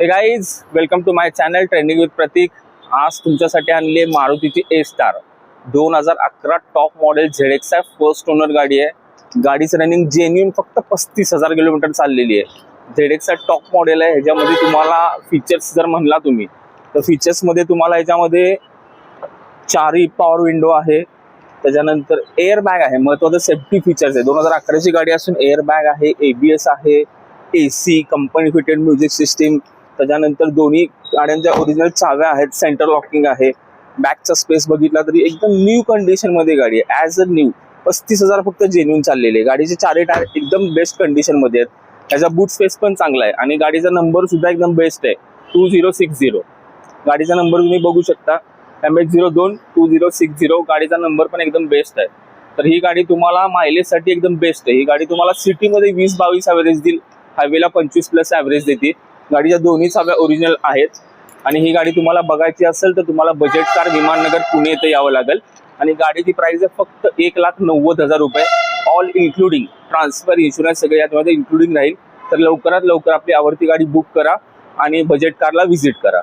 Hey guys welcome to my channel trending with Pratik आज तुमच्यासाठी आणली आहे मारुतीची ए स्टार दोन हजार अकरा top model Z X I first owner गाडी आहे. गाडीचं रनिंग जेन्युन फक्त पस्तीस हजार किलोमीटर चाललेली आहे. Z X I top model आहे. ह्याच्यामध्ये तुम्हाला फीचर्स जर म्हणला तुम्ही तर फीचर्समध्ये तुम्हाला ह्याच्यामध्ये चारही पॉवर विंडो आहे. त्याच्यानंतर एअर बॅग आहे. महत्वाचं सेफ्टी फीचर्स आहे. दोन हजार अकराची गाडी असून एअर बॅग आहे एबीएस आहे A C company fitted music system त्याच्यानंतर दोन्ही गाड्यांच्या ओरिजिनल चाव्या आहेत सेंटर लॉकिंग आहे. बॅकचा स्पेस बघितला तरी एकदम न्यू कंडिशनमध्ये गाडी आहे. ॲज अ न्यू पस्तीस हजार फक्त जेन्युन चाललेले आहे. गाडीचे चारही टायर एकदम बेस्ट कंडिशनमध्ये आहेत. त्याचा बूट स्पेस पण चांगला आहे. आणि गाडीचा नंबर सुद्धा एकदम बेस्ट आहे. टू झिरो सिक्स झिरो गाडीचा नंबर तुम्ही बघू शकता. एम एच झिरो दोन टू झिरो सिक्स झिरो गाडीचा नंबर पण एकदम बेस्ट आहे. तर ही गाडी तुम्हाला मायलेजसाठी एकदम बेस्ट आहे. ही गाडी तुम्हाला सिटीमध्ये वीस बावीस ॲव्हरेज देईल. हायवेला पंचवीस प्लस ॲव्हरेज देते गाडीच्या दोन्ही चाव्या ओरिजिनल आहेत. आणि ही गाडी तुम्हाला बघायची असेल तर तुम्हाला बजेट कार विमाननगर पुणे येथे यावं लागेल. आणि गाडीची प्राइस आहे फक्त एक लाख नव्वद हजार रुपये. ऑल इन्क्लुडिंग ट्रान्सफर इन्शुरन्स सगळे यामध्ये इन्क्लुडिंग राहील. तर लवकरात लवकर आपली आवडती गाडी बुक करा आणि बजेट कारला व्हिजिट करा.